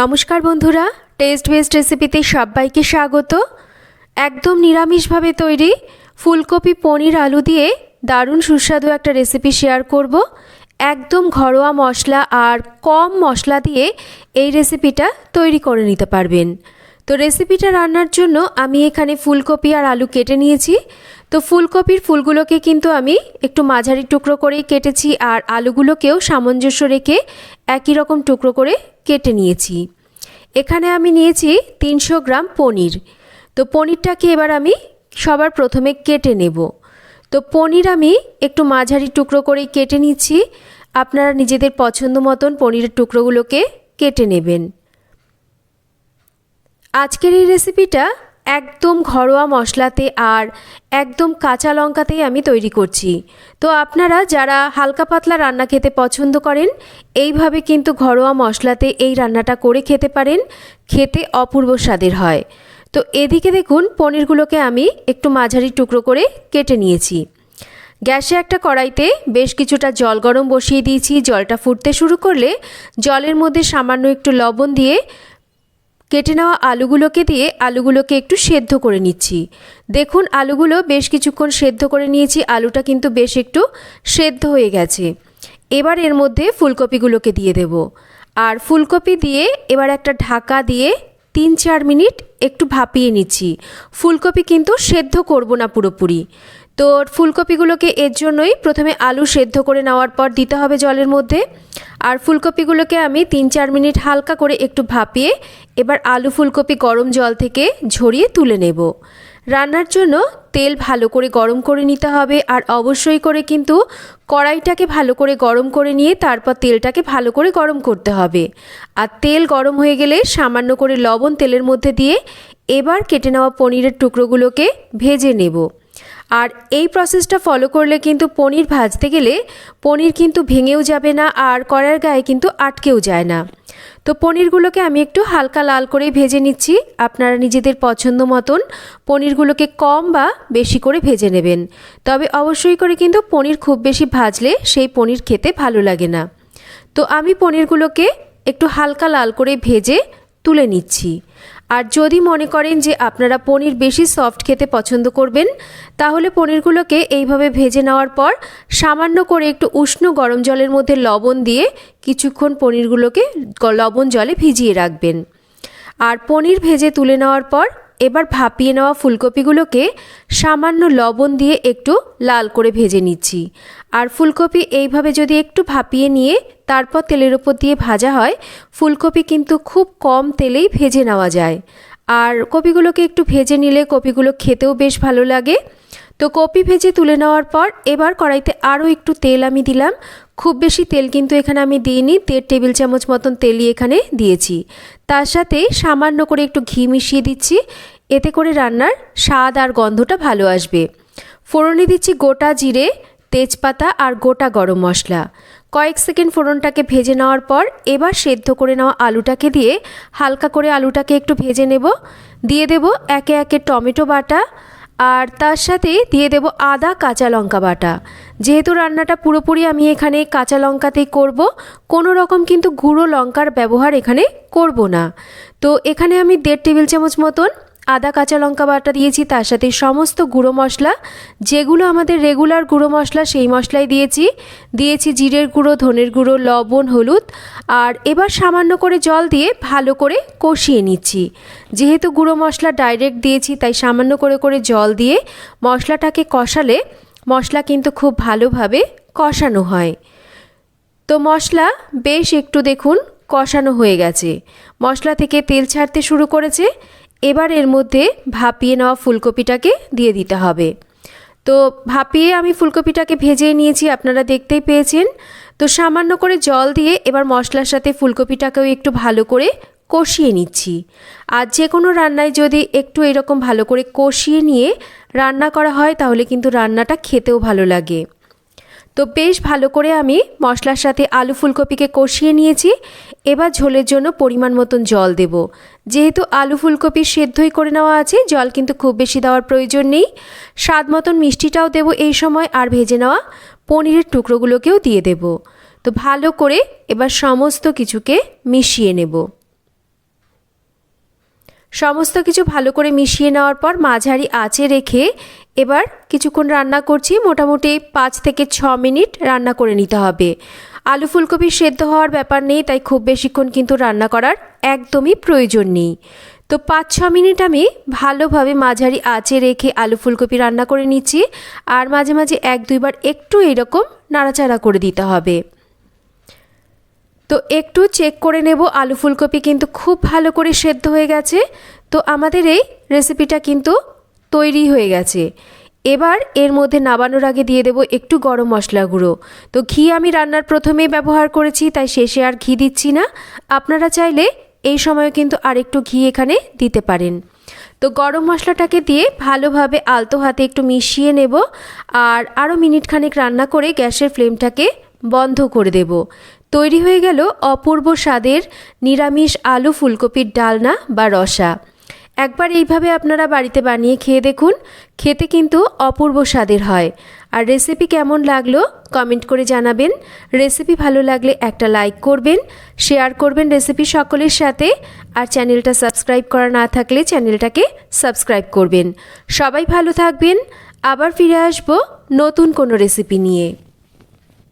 নমস্কার বন্ধুরা test best রেসিপিতে সবাইকে স্বাগত। একদম নিরামিষভাবে তৈরি ফুলকপি পনির আলু দিয়ে দারুণ সুস্বাদু একটা রেসিপি শেয়ার করব। একদম ঘরোয়া মশলা আর কম মশলা দিয়ে এই রেসিপিটা তৈরি করে নিতে পারবেন। তো রেসিপিটা রান্নার জন্য আমি এখানে ফুলকপি আর আলু কেটে নিয়েছি। তো ফুলকপির ফুলগুলোকে কিন্তু আমি একটু মাঝারি টুকরো করেই কেটেছি আর আলুগুলোকেও সামঞ্জস্য রেখে একই রকম টুকরো করে কেটে নিয়েছি। এখানে আমি নিয়েছি তিনশো গ্রাম পনির। তো পনিরটাকে এবার আমি সবার প্রথমে কেটে নেব। তো পনির আমি একটু মাঝারি টুকরো করেই কেটে নিচ্ছি। আপনারা নিজেদের পছন্দ মতন পনিরের টুকরোগুলোকে কেটে নেবেন। আজকের এই রেসিপিটা একদম ঘরোয়া মশলাতে আর একদম কাঁচা লঙ্কাতেই আমি তৈরি করছি। তো আপনারা যারা হালকা পাতলা রান্না খেতে পছন্দ করেন, এইভাবে কিন্তু ঘরোয়া মশলাতে এই রান্নাটা করে খেতে পারেন। খেতে অপূর্ব স্বাদের হয়। তো এদিকে দেখুন, পনিরগুলোকে আমি একটু মাঝারি টুকরো করে কেটে নিয়েছি। গ্যাসে একটা কড়াইতে বেশ কিছুটা জল গরম বসিয়ে দিয়েছি। জলটা ফুটতে শুরু করলে জলের মধ্যে সামান্য একটু লবণ দিয়ে কেটে নেওয়া আলুগুলোকে দিয়ে আলুগুলোকে একটু সেদ্ধ করে নিচ্ছি। দেখুন, আলুগুলো বেশ কিছুক্ষণ সেদ্ধ করে নিয়েছি। আলুটা কিন্তু বেশ একটু সেদ্ধ হয়ে গেছে। এবার এর মধ্যে ফুলকপিগুলোকে দিয়ে দেব। আর ফুলকপি দিয়ে এবার একটা ঢাকা দিয়ে তিন চার মিনিট একটু ভাপিয়ে নিচ্ছি। ফুলকপি কিন্তু সেদ্ধ করব না পুরোপুরি। তো ফুলকপিগুলোকে এর জন্যই প্রথমে আলু সেদ্ধ করে নেওয়ার পর দিতে হবে জলের মধ্যে। আর ফুলকপিগুলোকে আমি তিন চার মিনিট হালকা করে একটু ভাপিয়ে এবার আলু ফুলকপি গরম জল থেকে ঝরিয়ে তুলে নেব। রান্নার জন্য তেল ভালো করে গরম করে নিতে হবে আর অবশ্যই করে কিন্তু কড়াইটাকে ভালো করে গরম করে নিয়ে তারপর তেলটাকে ভালো করে গরম করতে হবে। আর তেল গরম হয়ে গেলে সামান্য করে লবণ তেলের মধ্যে দিয়ে এবার কেটে নেওয়া পনিরের টুকরোগুলোকে ভেজে নেব। আর এই প্রসেসটা ফলো করলে কিন্তু পনির ভাজতে গেলে পনির কিন্তু ভেঙেও যাবে না আর কড়ার গায়ে কিন্তু আটকেও যায় না। তো পনিরগুলোকে আমি একটু হালকা লাল করেই ভেজে নিচ্ছি। আপনারা নিজেদের পছন্দ মতন পনিরগুলোকে কম বা বেশি করে ভেজে নেবেন। তবে অবশ্যই করে কিন্তু পনির খুব বেশি ভাজলে সেই পনির খেতে ভালো লাগে না। তো আমি পনিরগুলোকে একটু হালকা লাল করে ভেজে তুলে নিচ্ছি। আর যদি মনে করেন যে আপনারা পনির বেশি সফট খেতে পছন্দ করবেন, তাহলে পনিরগুলোকে এইভাবে ভেজে নেওয়ার পর সামান্য করে একটু উষ্ণ গরম জলের মধ্যে লবণ দিয়ে কিছুক্ষণ পনিরগুলোকে লবণ জলে ভিজিয়ে রাখবেন। আর পনির ভেজে তুলে নেওয়ার পর এবার ভাপিয়ে নেওয়া ফুলকপিগুলোকে সামান্য লবণ দিয়ে একটু লাল করে ভেজে নিচ্ছি। আর ফুলকপি এইভাবে যদি একটু ভাপিয়ে নিয়ে তারপর তেলের ওপর দিয়ে ভাজা হয়, ফুলকপি কিন্তু খুব কম তেলেই ভেজে নেওয়া যায়। আর কপিগুলোকে একটু ভেজে নিলে কপিগুলো খেতেও বেশ ভালো লাগে। তো কপি ভেজে তুলে নেওয়ার পর এবার কড়াইতে আরও একটু তেল আমি দিলাম। খুব বেশি তেল কিন্তু এখানে আমি দিইনি, দেড় টেবিল চামচ মতন তেলই এখানে দিয়েছি। তার সাথে সামান্য করে একটু ঘি মিশিয়ে দিচ্ছি, এতে করে রান্নার স্বাদ আর গন্ধটা ভালো আসবে। ফোড়নে দিচ্ছি গোটা জিরে, তেজপাতা আর গোটা গরম মশলা। কয়েক সেকেন্ড ফোড়নটাকে ভেজে নেওয়ার পর এবার সেদ্ধ করে নেওয়া আলুটাকে দিয়ে হালকা করে আলুটাকে একটু ভেজে নেব। দিয়ে দেব একে একে টমেটো বাটা আর তার সাথে দিয়ে দেব আদা কাঁচা লঙ্কা বাটা। যেহেতু রান্নাটা পুরোপুরি আমি এখানে কাঁচা লঙ্কাতেই করব, কোনো রকম কিন্তু গুঁড়ো লঙ্কার ব্যবহার এখানে করব না। তো এখানে আমি দেড় টেবিল চামচ মতন আদা, কাঁচা লঙ্কা বাটা দিয়েছি, তার সাথে সমস্ত গুঁড়ো মশলা, যেগুলো আমাদের রেগুলার গুঁড়ো মশলা, সেই মশলাই দিয়েছি। দিয়েছি জিরের গুঁড়ো, ধনের গুঁড়ো, লবণ, হলুদ, আর এবার সামান্য করে জল দিয়ে ভালো করে কষিয়ে নিচ্ছি। যেহেতু গুঁড়ো মশলা ডাইরেক্ট দিয়েছি, তাই সামান্য করে করে জল দিয়ে মশলাটাকে কষালে মশলা কিন্তু খুব ভালোভাবে কষানো হয়। তো মশলা বেশ একটু দেখুন কষানো হয়ে গেছে। মশলা থেকে তেল ছাড়তে শুরু করেছে। এবার এর মধ্যে ভাপিয়ে নেওয়া ফুলকপিটাকে দিয়ে দিতে হবে। তো ভাপিয়ে আমি ফুলকপিটাকে ভেজে নিয়েছি, আপনারা দেখতেই পেয়েছেন। তো সামান্য করে জল দিয়ে এবার মশলার সাথে ফুলকপিটাকেও একটু ভালো করে কষিয়ে নিচ্ছি। আর যে কোনো রান্নায় যদি একটু এরকম ভালো করে কষিয়ে নিয়ে রান্না করা হয়, তাহলে কিন্তু রান্নাটা খেতেও ভালো লাগে। তো বেশ ভালো করে আমি মশলার সাথে আলু ফুলকপিকে কষিয়ে নিয়েছি। এবার ঝোলের জন্য পরিমাণ মতন জল দেব। যেহেতু আলু ফুলকপি সেদ্ধই করে নেওয়া আছে, জল কিন্তু খুব বেশি দেওয়ার প্রয়োজন নেই। স্বাদ মতন মিষ্টিটাও দেব এই সময় আর ভেজে নেওয়া পনিরের টুকরোগুলোকেও দিয়ে দেব। তো ভালো করে এবার সমস্ত কিছুকে মিশিয়ে নেব। সমস্ত কিছু ভালো করে মিশিয়ে নেওয়ার পর মাঝারি আঁচে রেখে এবার কিছুক্ষণ রান্না করছি। মোটামুটি পাঁচ থেকে ছ মিনিট রান্না করে নিতে হবে। আলু ফুলকপি সেদ্ধ হওয়ার ব্যাপার নেই, তাই খুব বেশিক্ষণ কিন্তু রান্না করার একদমই প্রয়োজন নেই। তো পাঁচ ছ মিনিট আমি ভালোভাবে মাঝারি আঁচে রেখে আলু ফুলকপি রান্না করে নিচ্ছি। আর মাঝে মাঝে এক দুইবার একটু এরকম নাড়াচাড়া করে দিতে হবে। তো একটু চেক করে নেব, আলু ফুলকপি কিন্তু খুব ভালো করে সেদ্ধ হয়ে গেছে। তো আমাদের এই রেসিপিটা কিন্তু তৈরি হয়ে গেছে। এবার এর মধ্যে নাবানোর আগে দিয়ে দেব একটু গরম মশলা গুঁড়ো। তো ঘি আমি রান্নার প্রথমেই ব্যবহার করেছি, তাই শেষে আর ঘি দিচ্ছি না। আপনারা চাইলে এই সময় কিন্তু আরেকটু ঘি এখানে দিতে পারেন। তো গরম মশলাটাকে দিয়ে ভালোভাবে আলতো হাতে একটু মিশিয়ে নেব, আর আরও মিনিট খানেক রান্না করে গ্যাসের ফ্লেমটাকে বন্ধ করে দেব। তৈরি হয়ে গেল অপূর্ব স্বাদের নিরামিষ আলু ফুলকপির ডালনা বা রসা। একবার এইভাবে আপনারা বাড়িতে বানিয়ে খেয়ে দেখুন, খেতে কিন্তু অপূর্ব স্বাদের হয়। আর রেসিপি কেমন লাগল কমেন্ট করে জানাবেন। রেসিপি ভালো লাগলে একটা লাইক করবেন শেয়ার করবেন রেসিপি সকলের সাথে। আর চ্যানেলটা সাবস্ক্রাইব করা না থাকলে চ্যানেলটাকে সাবস্ক্রাইব করবেন। সবাই ভালো থাকবেন, আবার ফিরে আসব নতুন কোনো রেসিপি নিয়ে।